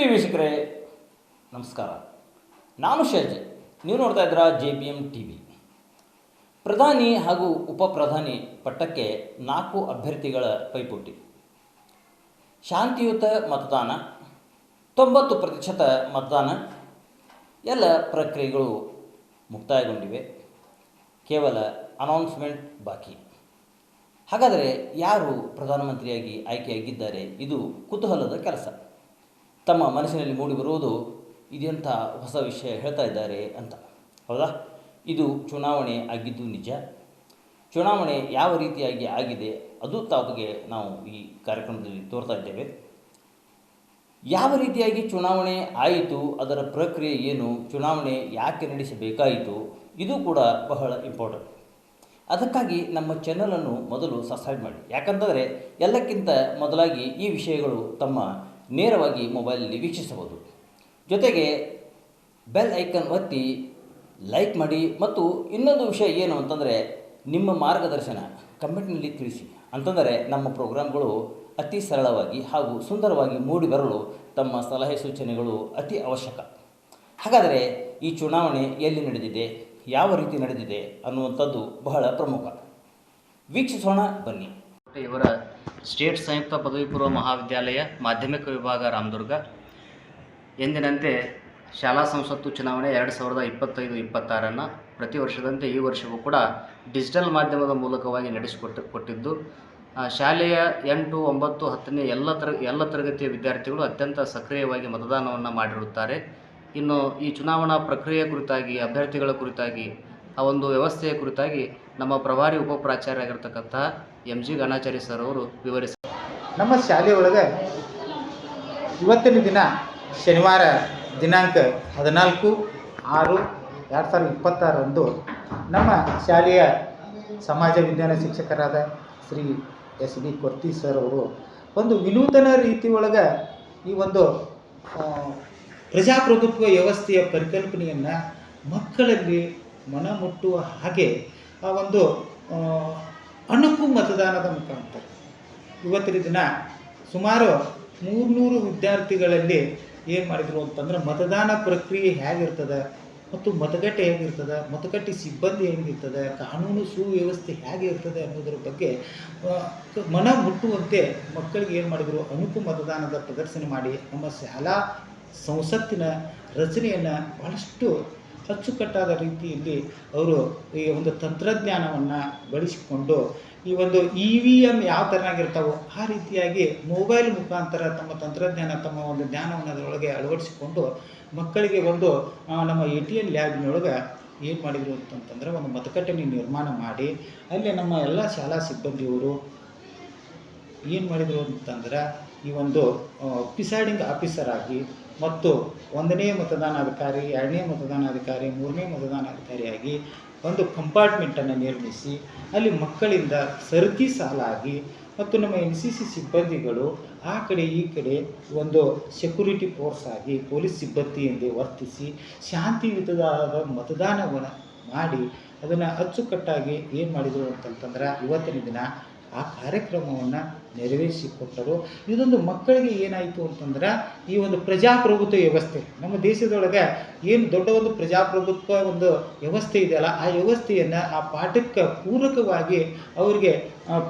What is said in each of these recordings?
ಪ್ರಿಯ ವೀಕ್ಷಕರೇ, ನಮಸ್ಕಾರ. ನಾನು ಶಾಜಿ ನೀವು ನೋಡ್ತಾ ಇದ್ದೀರಾ J B M T V. ಪ್ರಧಾನಿ ಹಾಗೂ ಉಪ ಪ್ರಧಾನಿ ಪಟ್ಟಕ್ಕೆ ನಾಲ್ಕು ಅಭ್ಯರ್ಥಿಗಳ ಪೈಪೋಟಿ. ಶಾಂತಿಯುತ ಮತದಾನ, ತೊಂಬತ್ತು ಪ್ರತಿಶತ ಮತದಾನ, ಎಲ್ಲ ಪ್ರಕ್ರಿಯೆಗಳು ಮುಕ್ತಾಯಗೊಂಡಿವೆ. ಕೇವಲ ಅನೌನ್ಸ್ಮೆಂಟ್ ಬಾಕಿ. ಹಾಗಾದರೆ ಯಾರು ಪ್ರಧಾನಮಂತ್ರಿಯಾಗಿ ಆಯ್ಕೆಯಾಗಿದ್ದಾರೆ? ಇದು ಕುತೂಹಲದ ಕೆಲಸ. ತಮ್ಮ ಮನಸ್ಸಿನಲ್ಲಿ ಮೂಡಿಬರುವುದು ಇದೆಂಥ ಹೊಸ ವಿಷಯ ಹೇಳ್ತಾ ಇದ್ದಾರೆ ಅಂತ. ಹೌದಾ? ಇದು ಚುನಾವಣೆ ಆಗಿದ್ದು ನಿಜ. ಚುನಾವಣೆ ಯಾವ ರೀತಿಯಾಗಿ ಆಗಿದೆ ಅದು ತಾವಿಗೆ ನಾವು ಈ ಕಾರ್ಯಕ್ರಮದಲ್ಲಿ ತೋರ್ತಾ ಇದ್ದೇವೆ. ಯಾವ ರೀತಿಯಾಗಿ ಚುನಾವಣೆ ಆಯಿತು, ಅದರ ಪ್ರಕ್ರಿಯೆ ಏನು, ಚುನಾವಣೆ ಯಾಕೆ ನಡೆಸಬೇಕಾಯಿತು, ಇದು ಕೂಡ ಬಹಳ ಇಂಪಾರ್ಟೆಂಟ್ ಅದಕ್ಕಾಗಿ ನಮ್ಮ ಚಾನಲನ್ನು ಮೊದಲು ಸಬ್ಸ್ಕ್ರೈಬ್ ಮಾಡಿ. ಯಾಕಂತಂದರೆ ಎಲ್ಲಕ್ಕಿಂತ ಮೊದಲಾಗಿ ಈ ವಿಷಯಗಳು ತಮ್ಮ ನೇರವಾಗಿ ಮೊಬೈಲಲ್ಲಿ ವೀಕ್ಷಿಸಬಹುದು. ಜೊತೆಗೆ ಬೆಲ್ ಐಕನ್ ಒತ್ತಿ ಲೈಕ್ ಮಾಡಿ ಮತ್ತು ಇನ್ನೊಂದು ವಿಷಯ ಏನು ಅಂತಂದರೆ ನಿಮ್ಮ ಮಾರ್ಗದರ್ಶನ ಕಮೆಂಟ್ನಲ್ಲಿ ತಿಳಿಸಿ. ಅಂತಂದರೆ ನಮ್ಮ ಪ್ರೋಗ್ರಾಮ್ಗಳು ಅತಿ ಸರಳವಾಗಿ ಹಾಗೂ ಸುಂದರವಾಗಿ ಮೂಡಿ ಬರಲು ತಮ್ಮ ಸಲಹೆ ಸೂಚನೆಗಳು ಅತಿ ಅವಶ್ಯಕ. ಹಾಗಾದರೆ ಈ ಚುನಾವಣೆ ಎಲ್ಲಿ ನಡೆದಿದೆ, ಯಾವ ರೀತಿ ನಡೆದಿದೆ ಅನ್ನುವಂಥದ್ದು ಬಹಳ ಪ್ರಮುಖ. ವೀಕ್ಷಿಸೋಣ ಬನ್ನಿ. ಇವರ ಸ್ಟೇಟ್ ಸಂಯುಕ್ತ ಪದವಿ ಪೂರ್ವ ಮಹಾವಿದ್ಯಾಲಯ ಮಾಧ್ಯಮಿಕ ವಿಭಾಗ ರಾಮದುರ್ಗ. ಎಂದಿನಂತೆ ಶಾಲಾ ಸಂಸತ್ತು ಚುನಾವಣೆ ಎರಡು ಸಾವಿರದ ಇಪ್ಪತ್ತೈದು ಇಪ್ಪತ್ತಾರನ್ನು ಪ್ರತಿ ವರ್ಷದಂತೆ ಈ ವರ್ಷವೂ ಕೂಡ ಡಿಜಿಟಲ್ ಮಾಧ್ಯಮದ ಮೂಲಕವಾಗಿ ನಡೆಸಿಕೊಟ್ಟು, ಕೊಟ್ಟಿದ್ದು. ಶಾಲೆಯ ಎಂಟು, ಒಂಬತ್ತು, ಹತ್ತನೇ ಎಲ್ಲ ತರ ಎಲ್ಲ ತರಗತಿಯ ವಿದ್ಯಾರ್ಥಿಗಳು ಅತ್ಯಂತ ಸಕ್ರಿಯವಾಗಿ ಮತದಾನವನ್ನು ಮಾಡಿರುತ್ತಾರೆ. ಇನ್ನು ಈ ಚುನಾವಣಾ ಪ್ರಕ್ರಿಯೆ ಕುರಿತಾಗಿ, ಅಭ್ಯರ್ಥಿಗಳ ಕುರಿತಾಗಿ, ಆ ಒಂದು ವ್ಯವಸ್ಥೆಯ ಕುರಿತಾಗಿ ನಮ್ಮ ಪ್ರಭಾರಿ ಉಪ ಪ್ರಾಚಾರ್ಯ ಆಗಿರ್ತಕ್ಕಂತಹ ಎಂ ಜಿ ಗಣಾಚಾರ್ಯ ಸರ್ ಅವರು ವಿವರಿಸ ನಮ್ಮ ಶಾಲೆ ಒಳಗೆ ಇವತ್ತಿನ ದಿನ ಶನಿವಾರ ದಿನಾಂಕ ಹದಿನಾಲ್ಕು ಆರು ಎರಡು ಸಾವಿರದ ಇಪ್ಪತ್ತಾರರಂದು ನಮ್ಮ ಶಾಲೆಯ ಸಮಾಜ ವಿಜ್ಞಾನ ಶಿಕ್ಷಕರಾದ Shri S B Korti sir ಅವರು ಒಂದು ವಿನೂತನ ರೀತಿ ಒಳಗೆ ಈ ಒಂದು ಪ್ರಜಾಪ್ರಭುತ್ವ ವ್ಯವಸ್ಥೆಯ ಪರಿಕಲ್ಪನೆಯನ್ನು ಮಕ್ಕಳಲ್ಲಿ ಮನಮುಟ್ಟುವ ಹಾಗೆ ಆ ಒಂದು ಅಣುಕು ಮತದಾನದ ಮುಖಾಂತರ. ಇವತ್ತಿನ ದಿನ ಸುಮಾರು ಮೂರ್ನೂರು ವಿದ್ಯಾರ್ಥಿಗಳಲ್ಲಿ ಏನು ಮಾಡಿದರು ಅಂತಂದ್ರೆ ಮತದಾನ ಪ್ರಕ್ರಿಯೆ ಹೇಗಿರ್ತದೆ ಮತ್ತು ಮತಗಟ್ಟೆ ಹೇಗಿರ್ತದೆ, ಮತಗಟ್ಟೆ ಸಿಬ್ಬಂದಿ ಹೇಗಿರ್ತದೆ, ಕಾನೂನು ಸುವ್ಯವಸ್ಥೆ ಹೇಗೆ ಇರ್ತದೆ ಅನ್ನೋದ್ರ ಬಗ್ಗೆ ಮನ ಮುಟ್ಟುವಂತೆ ಮಕ್ಕಳಿಗೆ ಏನು ಮಾಡಿದರು, ಅಣುಕು ಮತದಾನದ ಪ್ರದರ್ಶನ ಮಾಡಿ, ನಮ್ಮ ಶಾಲಾ ಸಂಸತ್ತಿನ ರಚನೆಯನ್ನು ಭಾಳಷ್ಟು ಅಚ್ಚುಕಟ್ಟಾದ ರೀತಿಯಲ್ಲಿ ಅವರು ಈ ಒಂದು ತಂತ್ರಜ್ಞಾನವನ್ನು ಬಳಸಿಕೊಂಡು ಈ ಒಂದು ಇ ವಿ ಎಂ ಯಾವ ಥರನಾಗಿರ್ತಾವೋ ಆ ರೀತಿಯಾಗಿ ಮೊಬೈಲ್ ಮುಖಾಂತರ ತಮ್ಮ ತಂತ್ರಜ್ಞಾನ, ತಮ್ಮ ಒಂದು ಜ್ಞಾನವನ್ನು ಅದರೊಳಗೆ ಅಳವಡಿಸಿಕೊಂಡು ಮಕ್ಕಳಿಗೆ ಒಂದು ನಮ್ಮ ಎ ಟಿ ಎಲ್ ಲ್ಯಾಬ್ನೊಳಗೆ ಏನು ಮಾಡಿದರು ಅಂತಂತಂದರೆ ಒಂದು ಮತಗಟ್ಟೆನ ನಿರ್ಮಾಣ ಮಾಡಿ, ಅಲ್ಲಿ ನಮ್ಮ ಎಲ್ಲ ಶಾಲಾ ಸಿಬ್ಬಂದಿಯವರು ಏನು ಮಾಡಿದರು ಅಂತಂದ್ರೆ ಈ ಒಂದು ಪಿಸೈಡಿಂಗ್ ಆಫೀಸರ್ ಆಗಿ ಮತ್ತು ಒಂದನೇ ಮತದಾನಾಧಿಕಾರಿ, ಎರಡನೇ ಮತದಾನಾಧಿಕಾರಿ, ಮೂರನೇ ಮತದಾನಾಧಿಕಾರಿಯಾಗಿ ಒಂದು ಕಂಪಾರ್ಟ್ಮೆಂಟನ್ನು ನಿರ್ಮಿಸಿ, ಅಲ್ಲಿ ಮಕ್ಕಳಿಂದ ಸರತಿ ಸಾಲಾಗಿ ಮತ್ತು ನಮ್ಮ ಎನ್ ಸಿ ಸಿ ಸಿಬ್ಬಂದಿಗಳು ಆ ಕಡೆ ಈ ಕಡೆ ಒಂದು ಸೆಕ್ಯೂರಿಟಿ ಫೋರ್ಸ್ ಆಗಿ, ಪೊಲೀಸ್ ಸಿಬ್ಬಂದಿಯಿಂದ ವರ್ತಿಸಿ ಶಾಂತಿಯುತವಾದ ಮತದಾನವನ್ನು ಮಾಡಿ, ಅದನ್ನು ಅಚ್ಚುಕಟ್ಟಾಗಿ ಏನು ಮಾಡಿದರು ಅಂತಂತಂದ್ರೆ, ಇವತ್ತಿನ ದಿನ ಆ ಕಾರ್ಯಕ್ರಮವನ್ನು ನೆರವೇರಿಸಿಕೊಟ್ಟರು. ಇದೊಂದು ಮಕ್ಕಳಿಗೆ ಏನಾಯಿತು ಅಂತಂದ್ರೆ ಈ ಒಂದು ಪ್ರಜಾಪ್ರಭುತ್ವ ವ್ಯವಸ್ಥೆ. ನಮ್ಮ ದೇಶದೊಳಗೆ ಏನು ದೊಡ್ಡ ಒಂದು ಪ್ರಜಾಪ್ರಭುತ್ವ ಒಂದು ವ್ಯವಸ್ಥೆ ಇದೆಯಲ್ಲ, ಆ ವ್ಯವಸ್ಥೆಯನ್ನು ಆ ಪಾಠಕ್ಕೆ ಪೂರಕವಾಗಿ ಅವರಿಗೆ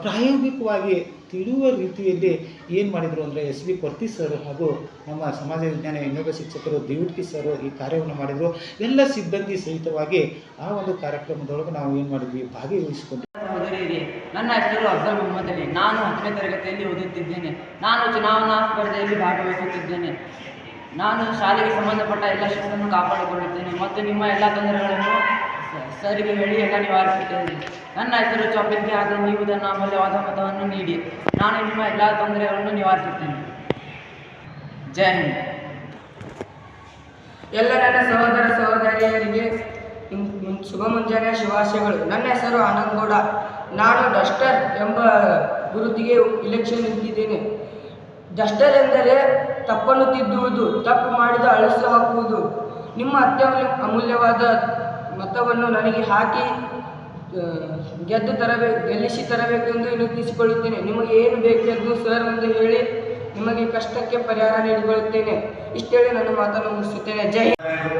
ಪ್ರಾಯೋಗಿಕವಾಗಿ ತಿಳಿಯುವ ರೀತಿಯಲ್ಲಿ ಏನು ಮಾಡಿದರು ಅಂದರೆ ಎಸ್ ವಿ ಕೊರ್ತಿ ಸರ್ ಹಾಗೂ ನಮ್ಮ ಸಮಾಜ ವಿಜ್ಞಾನ ಇನ್ನೊಬ್ಬ ಶಿಕ್ಷಕರು ದೇವಿಡ್ಕಿ ಸರ್ ಈ ಕಾರ್ಯವನ್ನು ಮಾಡಿದರು. ಎಲ್ಲ ಸಿಬ್ಬಂದಿ ಸಹಿತವಾಗಿ ಆ ಒಂದು ಕಾರ್ಯಕ್ರಮದೊಳಗೆ ನಾವು ಏನು ಮಾಡಿದ್ವಿ ಭಾಗವಹಿಸಿಕೊಂಡು ನನ್ನ ಹೆಸರು ಅಫ್ಜಲ್ ಮೊಹಮ್ಮದ್ ಅಲಿ. ನಾನು ಹತ್ತನೇ ತರಗತಿಯಲ್ಲಿ ಓದುತ್ತಿದ್ದೇನೆ. ನಾನು ಚುನಾವಣಾ ಸ್ಪರ್ಧೆಯಲ್ಲಿ ಭಾಗವಹಿಸುತ್ತಿದ್ದೇನೆ. ನಾನು ಶಾಲೆಗೆ ಸಂಬಂಧಪಟ್ಟ ಎಲ್ಲ ಶಿಸ್ತನ್ನು ಕಾಪಾಡಿಕೊಳ್ಳುತ್ತೇನೆ ಮತ್ತು ನಿಮ್ಮ ಎಲ್ಲ ತೊಂದರೆಗಳನ್ನು ಸರಿಗೆ ಹೇಳಿ ಎಲ್ಲ ನಿವಾರಿಸುತ್ತೇನೆ. ನನ್ನ ಹೆಸರು ಚೌಪಿದ್ಗೆ ಆದ ನೀವು ನನ್ನ ಅಮೂಲ್ಯವಾದ ಮತವನ್ನು ನೀಡಿ. ನಾನು ನಿಮ್ಮ ಎಲ್ಲ ತೊಂದರೆಗಳನ್ನು ನಿವಾರಿಸುತ್ತೇನೆ. ಜೈ ಹಿಂದ್. ಎಲ್ಲ ನನ್ನ ಸಹೋದರ ಸಹೋದರಿಯರಿಗೆ ಶುಭ ಮುಂಜಾನೆಯ ಶುಭಾಶಯಗಳು. ನನ್ನ ಹೆಸರು ಆನಂದಗೌಡ ನಾನು ಡಸ್ಟರ್ ಎಂಬ ಗುರುತಿಗೆ ಇಲೆಕ್ಷನ್ ನಿಂತಿದ್ದೇನೆ ಡಸ್ಟರ್ ಎಂದರೆ ತಪ್ಪನ್ನು ತಿದ್ದುವುದು ತಪ್ಪು ಮಾಡಿದ ಅಳಸು ಹಾಕುವುದು. ನಿಮ್ಮ ಅತ್ಯಮೂಲ್ಯ, ಅಮೂಲ್ಯವಾದ ಮತವನ್ನು ನನಗೆ ಹಾಕಿ ಗೆದ್ದು ತರಬೇಕು ಗೆಲ್ಲಿಸಿ ತರಬೇಕೆಂದು ವಿನಂತಿಸಿಕೊಳ್ಳುತ್ತೇನೆ ನಿಮಗೆ ಏನು ಬೇಕೆಂದು ಸರ್ ಎಂದು ಹೇಳಿ, ನಿಮಗೆ ಕಷ್ಟಕ್ಕೆ ಪರಿಹಾರ ನೀಡಿಕೊಳ್ಳುತ್ತೇನೆ. ಇಷ್ಟೇಳಿ ನನ್ನ ಮಾತನ್ನು ಮುಗಿಸುತ್ತೇನೆ. ಜೈ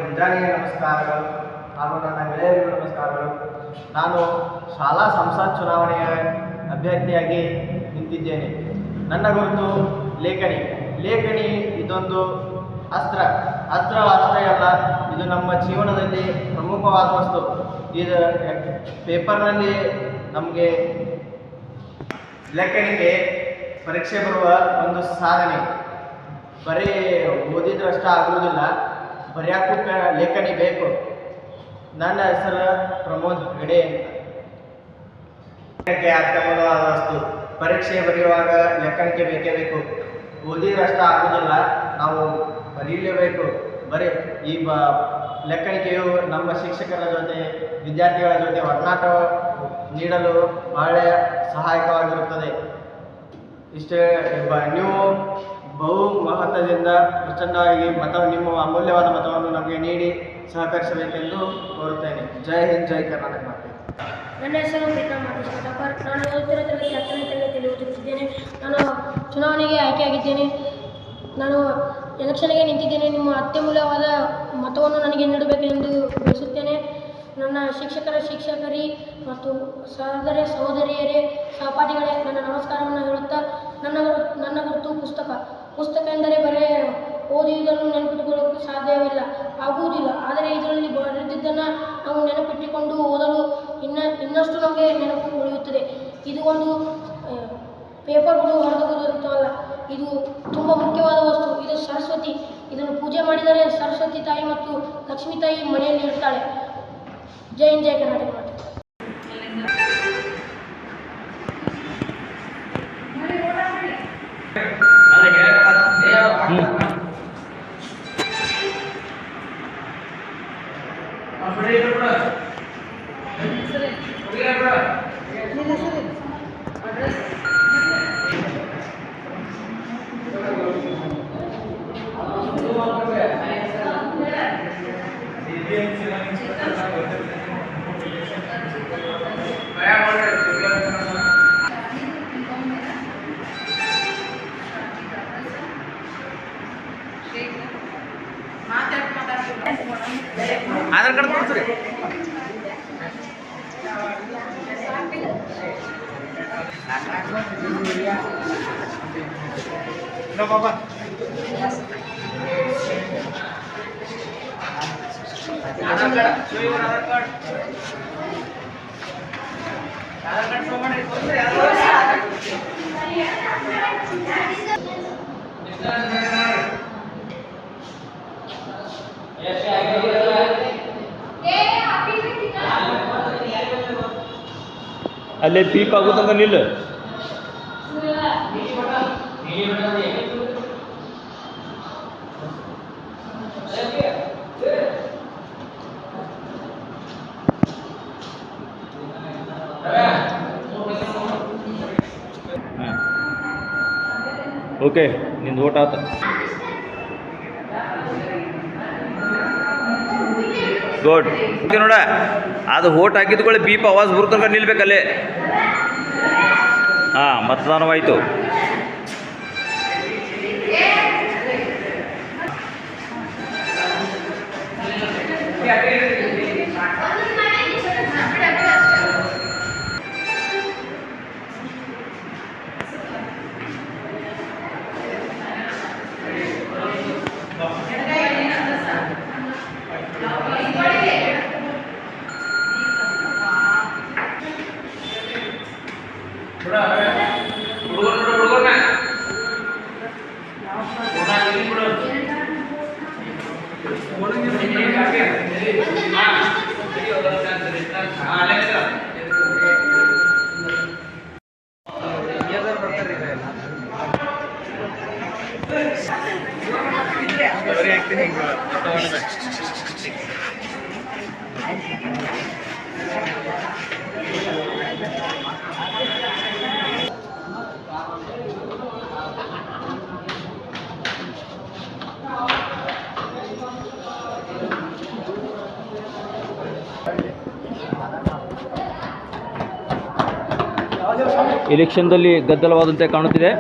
ಮುಂಜಾನೆಯ ನಮಸ್ಕಾರಗಳು. ಹಾಗೂ ನನ್ನ ನಾನು ಶಾಲಾ ಸಂಸತ್ ಚುನಾವಣೆಯ ಅಭ್ಯರ್ಥಿಯಾಗಿ ನಿಂತಿದ್ದೇನೆ. ನನ್ನ ಗುರುತು ಲೇಖನಿ. ಲೇಖನಿ ಇದೊಂದು ಅಸ್ತ್ರ. ಅಸ್ತ್ರ ಅಷ್ಟೇ ಅಲ್ಲ, ಇದು ನಮ್ಮ ಜೀವನದಲ್ಲಿ ಪ್ರಮುಖವಾದ ವಸ್ತು ಇದು ಪೇಪರ್ನಲ್ಲಿ ನಮಗೆ ಲೇಖನಿಗೆ ಪರೀಕ್ಷೆ ಬರುವ ಒಂದು ಸಾಧನೆ. ಬರೀ ಓದಿದ್ರಷ್ಟ ಆಗುವುದಿಲ್ಲ, ಬರೆಯೋಕ್ಕೂ ಲೇಖನಿ ಬೇಕು. ನನ್ನ ಹೆಸರು ಪ್ರಮೋದ್ ಹೆಗಡೆ ಅಂತ. ಅರ್ಥಮೂಲವಾದ ವಸ್ತು ಪರೀಕ್ಷೆ ಬರೆಯುವಾಗ ಲೆಕ್ಕಕ್ಕೆ ಬೇಕೇ ಬೇಕು. ಓದಿದ್ರಷ್ಟ ಆಗುವುದಿಲ್ಲ ನಾವು ಬರೀಲೇಬೇಕು. ಬರೀ ಈ ಬ ಲೆಕ್ಕಣಿಕೆಯು ನಮ್ಮ ಶಿಕ್ಷಕರ ಜೊತೆ, ವಿದ್ಯಾರ್ಥಿಗಳ ಜೊತೆ ಒಡನಾಟ ನೀಡಲು ಬಹಳ ಸಹಾಯಕವಾಗಿರುತ್ತದೆ. ಇಷ್ಟೇ ನೀವು ಬಹು ಮಹತ್ವದಿಂದ ಪ್ರಚಂಡವಾಗಿ ಮತ, ನಿಮ್ಮ ಅಮೂಲ್ಯವಾದ ಮತವನ್ನು ನಮಗೆ ನೀಡಿ ಸಹಕರಿಸಬೇಕೆಂದು ಕೋರುತ್ತೇನೆ. ಜೈ ಹಿಂದ್, ಜೈ ಕರ್ನಾಟಕ ನನ್ನ ಹೆಸರು ನಾನು ಓದುತ್ತಿರೋ ತರಗತಿ ಹತ್ತನೇ ನಾನು ಚುನಾವಣೆಗೆ ಆಯ್ಕೆಯಾಗಿದ್ದೇನೆ. ನಾನು ಎಲೆಕ್ಷನ್ಗೆ ನಿಂತಿದ್ದೇನೆ. ನಿಮ್ಮ ಅತ್ಯಮೂಲ್ಯವಾದ ಮತವನ್ನು ನನಗೆ ನೀಡಬೇಕೆಂದು ಬಯಸುತ್ತೇನೆ. ನನ್ನ ಶಿಕ್ಷಕರ, ಶಿಕ್ಷಕರಿ ಮತ್ತು ಸಹೋದರ, ಸಹೋದರಿಯರೇ, ಸಹಪಾಠಿಗಳೇ, ನನ್ನ ನಮಸ್ಕಾರವನ್ನು ಹೇಳುತ್ತಾ, ನನ್ನ ನನ್ನ ಗುರುತು ಪುಸ್ತಕ ಪುಸ್ತಕ ಎಂದರೆ ಬರೇ ಓದಿದ್ದನ್ನು ನೆನಪಿಟ್ಟುಕೊಳ್ಳಲು ಸಾಧ್ಯವಿಲ್ಲ, ಆಗುವುದಿಲ್ಲ. ಆದರೆ ಇದರಲ್ಲಿ ಬರೆದಿದ್ದನ್ನು ನಾವು ನೆನಪಿಟ್ಟುಕೊಂಡು ಓದಲು ಇನ್ನ, ಇನ್ನಷ್ಟು ನಮಗೆ ನೆನಪು ಉಳಿಯುತ್ತದೆ. ಇದು ಒಂದು ಪೇಪರ್ಗಳು ಅಲ್ಲ. ಇದು ತುಂಬ ಮುಖ್ಯವಾದ ವಸ್ತು. ಇದು ಸರಸ್ವತಿ. ಇದನ್ನು ಪೂಜೆ ಮಾಡಿದರೆ ಸರಸ್ವತಿ ತಾಯಿ ಮತ್ತು ಲಕ್ಷ್ಮೀ ತಾಯಿ ಮನೆಯಲ್ಲಿ ಇರ್ತಾಳೆ. ಜೈ ಹಿಂದ್, ಜೈ ಕರ್ನಾಟಕ. ಬಾಬಾ Aadhaar card show your Aadhaar card Aadhaar card show ಮಾಡಿ ತೋರ್ಸ್ರಿ, ಆಧಾರ್ ಕಾರ್ಡ್. ಅಲ್ಲೇ ಪೀಪ್ ಆಗೋ ತನಕ ನಿಲ್ಲ ಓಕೆ ನಿಂದು ಓಟ್ ಆತ ಗುಡ್ ನೋಡ. ಅದು ಓಟ್ ಹಾಕಿದ್ಕೊಳ್ಳಿ ಬೀಪ್ ಅವಾಜ್ ಬರ್ತಂಗ ನಿಲ್ಬೇಕಲ್ಲೇ ಹಾಂ ಮತದಾನವಾಯಿತು. ಹೇಳಿ ಎಲೆಕ್ಷನ್ದಲ್ಲಿ ಗದ್ದಲವಾದಂತೆ ಕಾಣುತ್ತಿದೆ.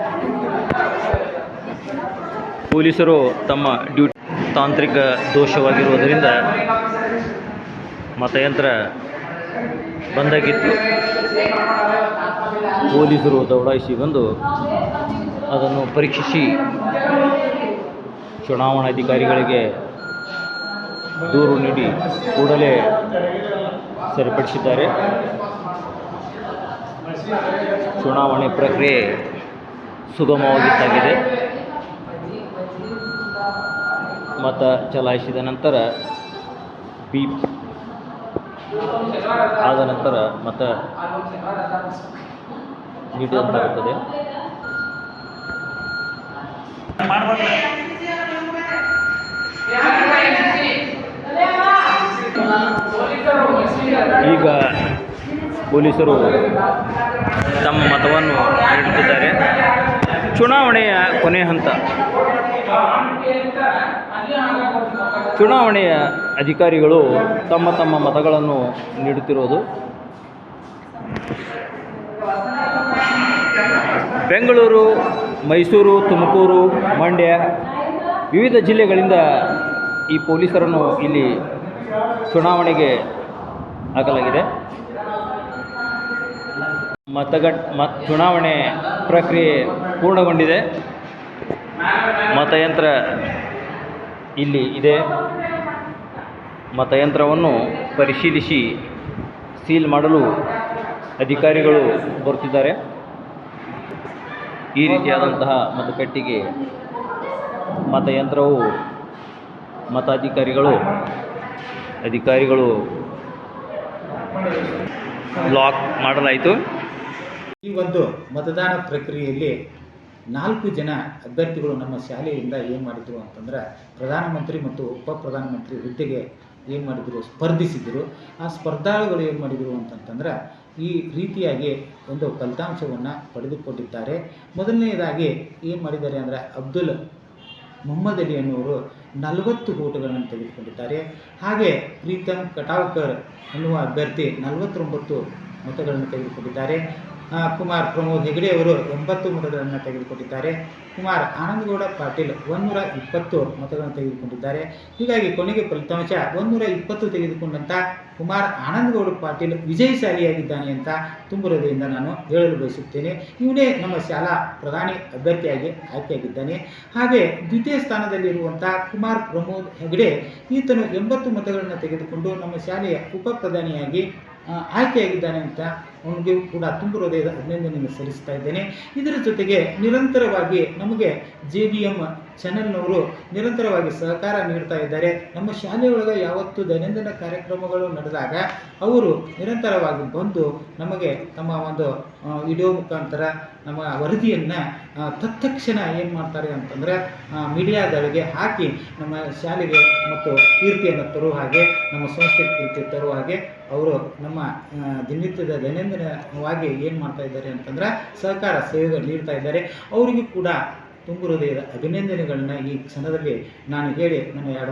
ಪೊಲೀಸರು ತಮ್ಮ ಡ್ಯೂಟಿ ತಾಂತ್ರಿಕ ದೋಷವಾಗಿರುವುದರಿಂದ ಮತಯಂತ್ರ ಬಂದಾಗಿತ್ತು. ಪೊಲೀಸರು ದೌಡಾಯಿಸಿ ಬಂದು ಅದನ್ನು ಪರೀಕ್ಷಿಸಿ ಚುನಾವಣಾಧಿಕಾರಿಗಳಿಗೆ ದೂರು ನೀಡಿ ಕೂಡಲೇ ಸರಿಪಡಿಸಿದ್ದಾರೆ. ಚುನಾವಣೆ ಪ್ರಕ್ರಿಯೆ ಸುಗಮವಾಗಿ ಸಾಗಿದೆ. ಮತ ಚಲಾಯಿಸಿದ ನಂತರ ಬೀಪ್ ಆದ ನಂತರ ಮತ ನೀಡಿದಂತಾಗುತ್ತದೆ ಈಗ ಪೊಲೀಸರು ತಮ್ಮ ಮತವನ್ನು ನೀಡುತ್ತಿದ್ದಾರೆ. ಚುನಾವಣೆಯ ಕೊನೆ ಹಂತ. ಚುನಾವಣೆಯ ಅಧಿಕಾರಿಗಳು ತಮ್ಮ ತಮ್ಮ ಮತಗಳನ್ನು ನೀಡುತ್ತಿರುವುದು. ಬೆಂಗಳೂರು, ಮೈಸೂರು, ತುಮಕೂರು, ಮಂಡ್ಯ ವಿವಿಧ ಜಿಲ್ಲೆಗಳಿಂದ ಈ ಪೊಲೀಸರನ್ನು ಇಲ್ಲಿ ಚುನಾವಣೆಗೆ ಹಾಕಲಾಗಿದೆ. ಮತಗಟ್ ಮತ್ ಚುನಾವಣೆ ಪ್ರಕ್ರಿಯೆ ಪೂರ್ಣಗೊಂಡಿದೆ. ಮತಯಂತ್ರ ಇಲ್ಲಿ ಇದೆ. ಮತಯಂತ್ರವನ್ನು ಪರಿಶೀಲಿಸಿ ಸೀಲ್ ಮಾಡಲು ಅಧಿಕಾರಿಗಳು ಬರುತ್ತಿದ್ದಾರೆ. ಈ ರೀತಿಯಾದಂತಹ ಮತಕಟ್ಟಿಗೆ ಮತಯಂತ್ರವು ಮತಾಧಿಕಾರಿಗಳು, ಅಧಿಕಾರಿಗಳು ಲಾಕ್ ಮಾಡಲಾಯಿತು. ಈ ಒಂದು ಮತದಾನ ಪ್ರಕ್ರಿಯೆಯಲ್ಲಿ ನಾಲ್ಕು ಜನ ಅಭ್ಯರ್ಥಿಗಳು ನಮ್ಮ ಶಾಲೆಯಿಂದ ಏನು ಮಾಡಿದರು ಅಂತಂದ್ರೆ ಪ್ರಧಾನಮಂತ್ರಿ ಮತ್ತು ಉಪ ಪ್ರಧಾನಮಂತ್ರಿ ಹುದ್ದೆಗೆ ಏನು ಮಾಡಿದರು, ಸ್ಪರ್ಧಿಸಿದರು. ಆ ಸ್ಪರ್ಧಾಳುಗಳು ಏನು ಮಾಡಿದರು ಅಂತಂತಂದ್ರೆ ಈ ರೀತಿಯಾಗಿ ಒಂದು ಫಲಿತಾಂಶವನ್ನು ಪಡೆದುಕೊಂಡಿದ್ದಾರೆ. ಮೊದಲನೆಯದಾಗಿ ಏನು ಮಾಡಿದ್ದಾರೆ ಅಂದರೆ ಅಬ್ದುಲ್ ಮೊಹಮ್ಮದ್ ಅಲಿ ಅನ್ನುವರು ನಲವತ್ತು ಓಟುಗಳನ್ನು ತೆಗೆದುಕೊಂಡಿದ್ದಾರೆ. ಹಾಗೆ ಪ್ರೀತಮ್ ಕಟಾವ್ಕರ್ ಅನ್ನುವ ಅಭ್ಯರ್ಥಿ ನಲವತ್ತೊಂಬತ್ತು ಮತಗಳನ್ನು ತೆಗೆದುಕೊಂಡಿದ್ದಾರೆ. ಕುಮಾರ್ ಪ್ರಮೋದ್ ಹೆಗಡೆ ಅವರು ಎಂಬತ್ತು ಮತಗಳನ್ನು ತೆಗೆದುಕೊಂಡಿದ್ದಾರೆ. ಕುಮಾರ್ ಆನಂದಗೌಡ ಪಾಟೀಲ್ ಒಂದೂರ ಇಪ್ಪತ್ತು ಮತಗಳನ್ನು ತೆಗೆದುಕೊಂಡಿದ್ದಾರೆ. ಹೀಗಾಗಿ ಕೊನೆಗೆ ಫಲಿತಾಂಶ ಒಂದೂರ ಇಪ್ಪತ್ತು ತೆಗೆದುಕೊಂಡಂಥ ಕುಮಾರ್ ಆನಂದಗೌಡ ಪಾಟೀಲ್ ವಿಜಯಶಾಲಿಯಾಗಿದ್ದಾನೆ ಅಂತ ತುಂಬ ಹೃದಯದಿಂದ ನಾನು ಹೇಳಲು ಬಯಸುತ್ತೇನೆ. ಇವನೇ ನಮ್ಮ ಶಾಲಾ ಪ್ರಧಾನಿ ಅಭ್ಯರ್ಥಿಯಾಗಿ ಆಯ್ಕೆಯಾಗಿದ್ದಾನೆ. ಹಾಗೆ ದ್ವಿತೀಯ ಸ್ಥಾನದಲ್ಲಿರುವಂಥ ಕುಮಾರ್ ಪ್ರಮೋದ್ ಹೆಗಡೆ ಈತನು ಎಂಬತ್ತು ಮತಗಳನ್ನು ತೆಗೆದುಕೊಂಡು ನಮ್ಮ ಶಾಲೆಯ ಉಪ ಪ್ರಧಾನಿಯಾಗಿ ಆಯ್ಕೆಯಾಗಿದ್ದಾನೆ ಅಂತ ಅವನಿಗೆ ಕೂಡ ತುಂಬ ಹೃದಯದ ಅಭಿನಂದನೆಯನ್ನು ಸಲ್ಲಿಸ್ತಾ ಇದ್ದೇನೆ. ಇದರ ಜೊತೆಗೆ ನಿರಂತರವಾಗಿ ನಮಗೆ ಜೆ ಬಿ ಎಂ ಚಾನೆಲ್ನವರು ನಿರಂತರವಾಗಿ ಸಹಕಾರ ನೀಡ್ತಾ ಇದ್ದಾರೆ. ನಮ್ಮ ಶಾಲೆಯೊಳಗೆ ಯಾವತ್ತು ದೈನಂದಿನ ಕಾರ್ಯಕ್ರಮಗಳು ನಡೆದಾಗ ಅವರು ನಿರಂತರವಾಗಿ ಬಂದು ನಮಗೆ ತಮ್ಮ ಒಂದು ವಿಡಿಯೋ ಮುಖಾಂತರ ನಮ್ಮ ವರದಿಯನ್ನು ತತ್ಕ್ಷಣ ಏನು ಮಾಡ್ತಾರೆ ಅಂತಂದರೆ ಮೀಡಿಯಾದೊಳಗೆ ಹಾಕಿ ನಮ್ಮ ಶಾಲೆಗೆ ಮತ್ತು ಕೀರ್ತಿಯನ್ನು ತರುವ ಹಾಗೆ, ನಮ್ಮ ಸಂಸ್ಥೆ ಕೀರ್ತಿ ತರುವ ಹಾಗೆ ಅವರು ನಮ್ಮ ದಿನನಿತ್ಯದ ದಿನನಿತ್ಯದ ದೈನಂದಿನವಾಗಿ ಏನು ಮಾಡ್ತಾ ಇದ್ದಾರೆ ಅಂತಂದ್ರೆ ಸಹಕಾರ ಸೇವೆಗಳು ನೀಡ್ತಾ ಇದ್ದಾರೆ. ಅವರಿಗೂ ಕೂಡ ತುಂಬು ಹೃದಯದ ಅಭಿನಂದನೆಗಳನ್ನ ಈ ಕ್ಷಣದಲ್ಲಿ ನಾನು ಹೇಳಿ ನನ್ನ ಎರಡು